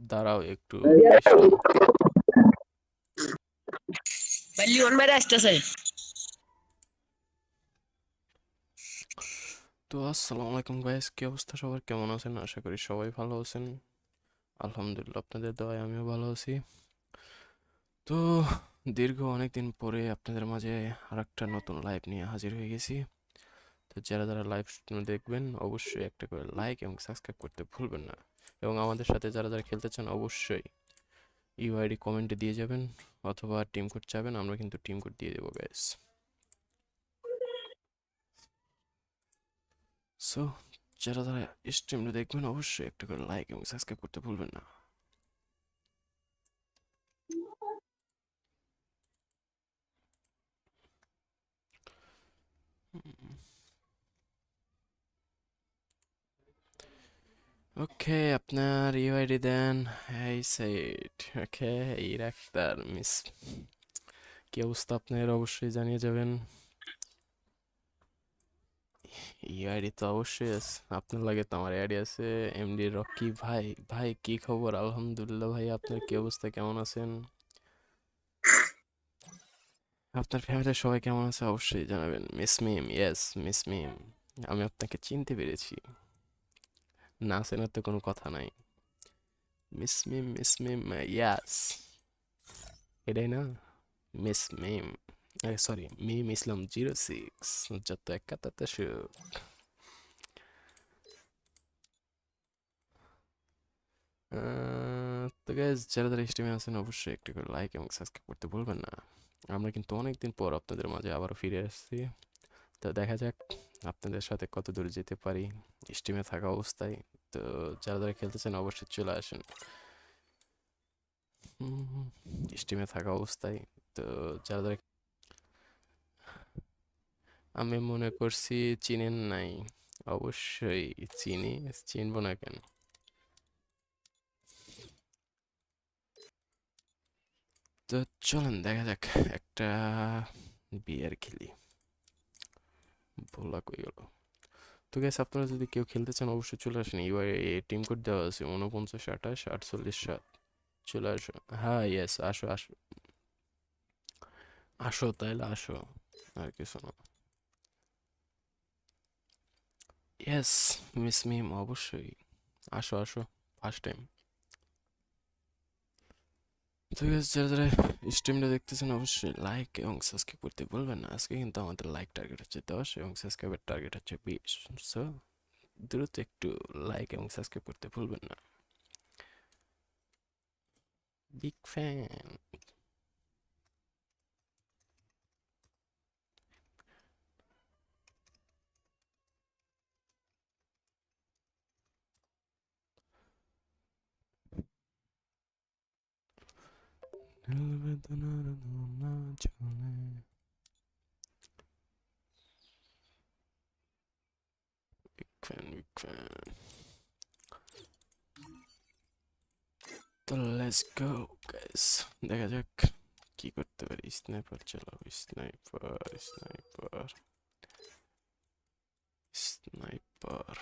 দাঁড়াও একটু। তো আসসালামু আলাইকুম গাইস কি অবস্থা সবার? কেমন আছেন? আশা করি সবাই ভালো আছেন। আলহামদুলিল্লাহ আপনাদের দোয়ায় আমিও ভালো আছি। তো দীর্ঘ অনেক দিন পরে আপনাদের মাঝে আরেকটা নতুন লাইভ নিয়ে হাজির হয়ে গেছি। তো যারা যারা লাইভ দেখবেন অবশ্যই একটা করে লাইক এবং সাবস্ক্রাইব করতে ভুলবেন না। এবং আমাদের সাথে যারা যারা খেলতে চান অবশ্যই ইউআইডি কমেন্টে দিয়ে যাবেন অথবা টিম কোড চাবেন আমরা কিন্তু টিম কোড দিয়ে দেবো গ্যাস সো যারা যারা স্ট্রিমটা দেখবেন, অবশ্যই একটু করে লাইক এবং সাবস্ক্রাইব করতে ভুলবেন না। ওকে আপনার ইউআইডি দেন। এই সাইড ওকে এই ডাক্তার মিস কি অবস্থা আপনার? অবশ্যই জানিয়ে যাবেন। ইউআইডি তো অবশ্যই আছে। আপনার লাগে তো আমার আইডি আছে। এমডি রকি ভাই ভাই, কি খবর? আলহামদুলিল্লাহ, ভাই, আপনার কি অবস্থা? কেমন আছেন? আপনার ফ্যামিলির সবাই কেমন আছে? অবশ্যই জানাবেন। Miss Mim yes miss Mim আমি আপনাকে চিনতে পেরেছি। না চেনার তো কোনো কথা নাই। মিস মিম মিস মিম ইয়াস এটাই না? Miss Mim. Sorry Mim Islam zero six যত একা তত সুখ তো গ্যাস যারা যারা স্ট্রিমে আছেন, অবশ্যই একটু করে লাইক এবং সাবস্ক্রাইব করতে ভুলবেন না। আমরা কিন্তু অনেকদিন পর আপনাদের মাঝে আবারও ফিরে আসছি। তো দেখা যাক। আপনাদের সাথে কত দূর যেতে পারি? স্টিমে থাকা অবস্থায়। তো যারা যারা খেলতে চান অবশ্যই চলে আসেন। স্টিমে থাকা অবস্থায়। তো যারা যারা আমি মনে করছি চিনেন নাই। অবশ্যই চিনি, চিনবো না কেন? তো চলেন, দেখা যাক। একটা বিয়ার খেলি। ভোলা কই গেল। তো গ্যাস আপনারা যদি কেউ খেলতে চান, অবশ্যই চলে আসেন। ইউআই টিম কোড দেওয়া আছে উনপঞ্চাশ আঠাশ, আটচল্লিশ, সাত। চলে আসো হ্যাঁ ইয়েস আসো আসো। আসো তাইলে আসো। আর কিছু না। ইয়েস মিস মিম অবশ্যই। আসো আসো ফার্স্ট টাইম তো যারা যারা স্ট্রিমটা দেখতেছেন, অবশ্যই লাইক এবং সাবস্ক্রাইব করতে বলবেন না। আজকে কিন্তু আমাদের লাইক টার্গেট হচ্ছে দশ এবং সাবস্ক্রাইবের টার্গেট হচ্ছে বিশ। সো দ্রুত একটু লাইক এবং সাবস্ক্রাইব করতে ভুলবেন না। Big fan Big fan, big fan. তো লেটস গো গাইস দেখা যাক কি করতে পারি স্নাইপার চালাবো sniper sniper sniper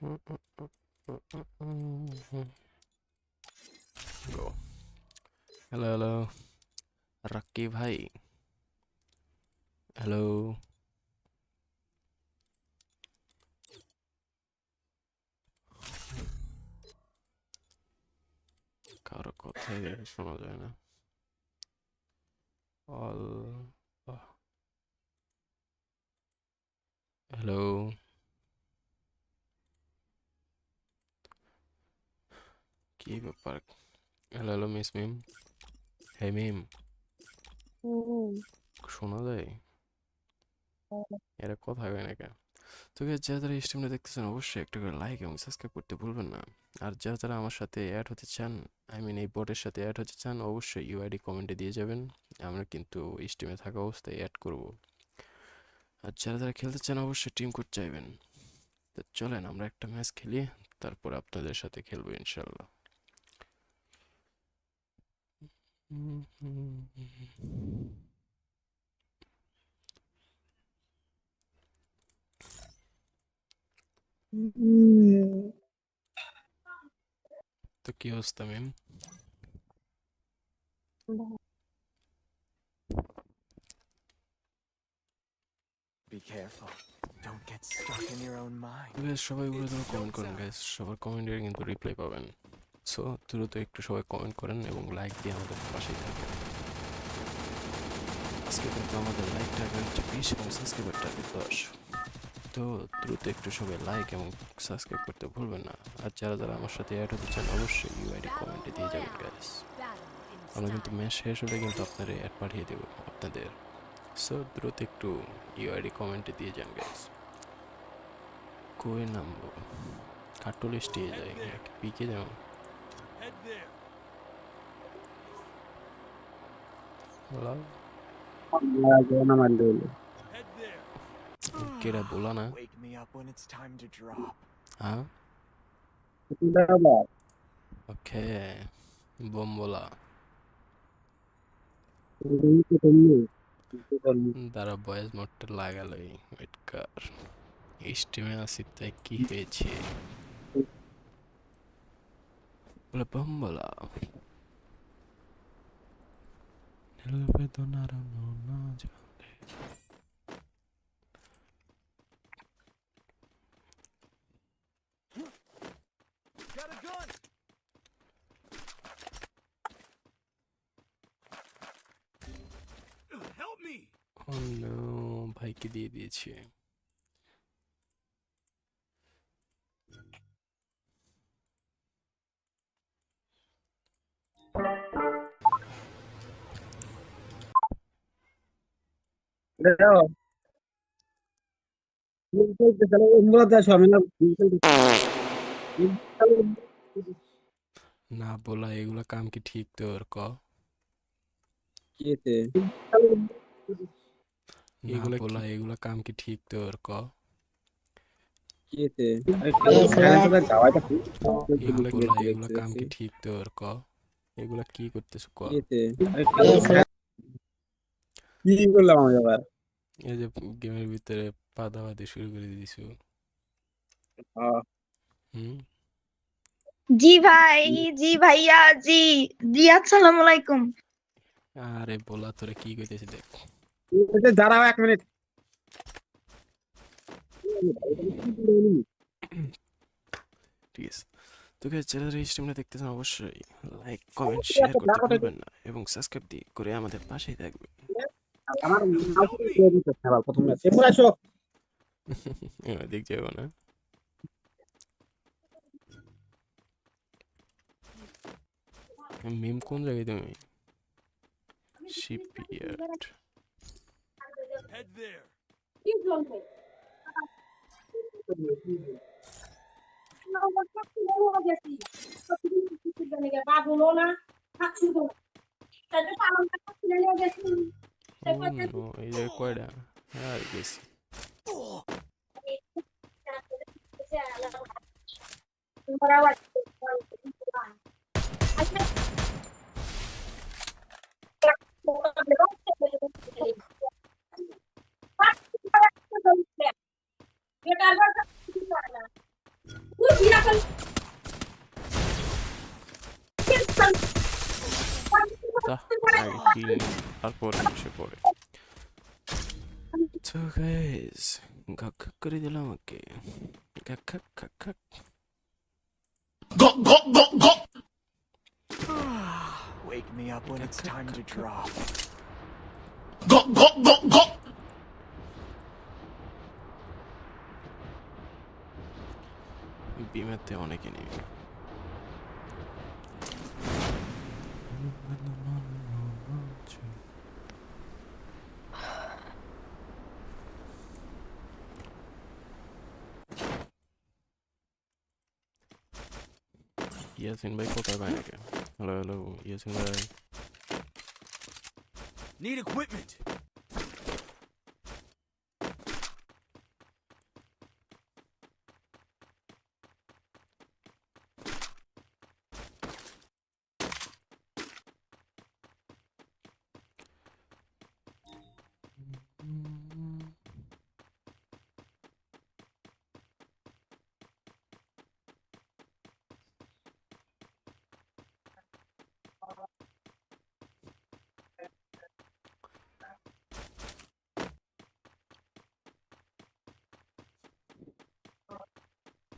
go hello hello Rakki ভাই। হ্যালো কারও কথাই শোনা যায় না। অল হ্যালো কি ব্যাপার hello hello miss Mim hey Mim শোনা যায় এরা কথা কয় না কেন তো যারা যারা স্ট্রিমটা দেখতেছেন অবশ্যই একটা করে লাইক এবং সাবস্ক্রাইব করতে ভুলবেন না আর যারা যারা আমার সাথে অ্যাড হতে চান আই মিন এই বোর্ডের সাথে অ্যাড হতে চান অবশ্যই ইউআইডি কমেন্টে দিয়ে যাবেন আমরা কিন্তু স্ট্রিমে থাকা অবস্থায় অ্যাড করব আর যারা যারা খেলতে চান অবশ্যই টিম কোড চাইবেন তো চলেন আমরা একটা ম্যাচ খেলি তারপর আপনাদের সাথে খেলব ইনশাল্লাহ তো কি অবস্থা ma'am Be careful. Don't get stuck in your own mind. Guys সবাই উড়ে ধরে কমেন্ট করেন গাইস সবার কমেন্টের কিন্তু রিপ্লাই পাবেন সো দ্রুত একটু সবাই কমেন্ট করেন এবং লাইক দিয়ে আমাদের পাশেই থাকেন আজকে কিন্তু আমাদের লাইক টার্গেট হচ্ছে বিশ এবং সাবস্ক্রাইবার দশ। তো দ্রুত একটু সবাই লাইক এবং সাবস্ক্রাইব করতে ভুলবেন না। আর যারা যারা আমার সাথে অ্যাড হতে চান, অবশ্যই ইউআইডি কমেন্টে দিয়ে যাবেন গাইস আমরা কিন্তু ম্যাচ শেষ হলে কিন্তু আপনাদের অ্যাড পাঠিয়ে দেবো আপনাদের। সো দ্রুত একটু ইউআইডি কমেন্টে দিয়ে যান গাইস কই নামবো কাটল স্টিয়ে যায় নাকি পিকে যাও বলা কেরা বলা না Wake me up when it's time to drop. হ্যাঁ ওকে বম বলা দ্বারা বয়েস মোডটা লাগালোই ওয়েট কর স্টিমে আসি তাই কি হয়েছে La bambola. Nel vedo una non Oh no, bike di 10. No বলা এগুলা কাম কি ঠিক তোর ক? বলা এগুলা কাম কি ঠিক তোর ক? এগুলা বলা এগুলা কাম কি ঠিক তোর ক? এগুলা কি করতেছ? ক। কি করলাম আমি আবার? এই যে গেমের ভিতরে পাদাবাদি শুরু করে দিছো। হুম? জি ভাই জি ভাইয়া জি। জি আসসালামু আলাইকুম। আরে বলা তোরে কি কইতেছি দেখ। এই দাঁড়াও এক মিনিট। ঠিক আছে। তো guys, যারা এই স্ট্রিমটা দেখতেছেন অবশ্যই লাইক কমেন্ট শেয়ার করতে ভুলবেন না এবং সাবস্ক্রাইব দিয়ে করে আমাদের পাশেই থাকবেন। আমার প্রথমে আসো। দেখ যাব না। মিম কোন জায়গায় তুমি? Shipyard Head there! ও নো এই জায়গায় কয়টা আর গেছি তারপর এসে পড়ে তো গাইস গাক গাক করে দিলাম ওকে গাক গাক গাক গাক Wake me up when it's time to drop. বিমাতে অনেকে নেই Yasin bay ko hello hello. Yasin bay need equipment.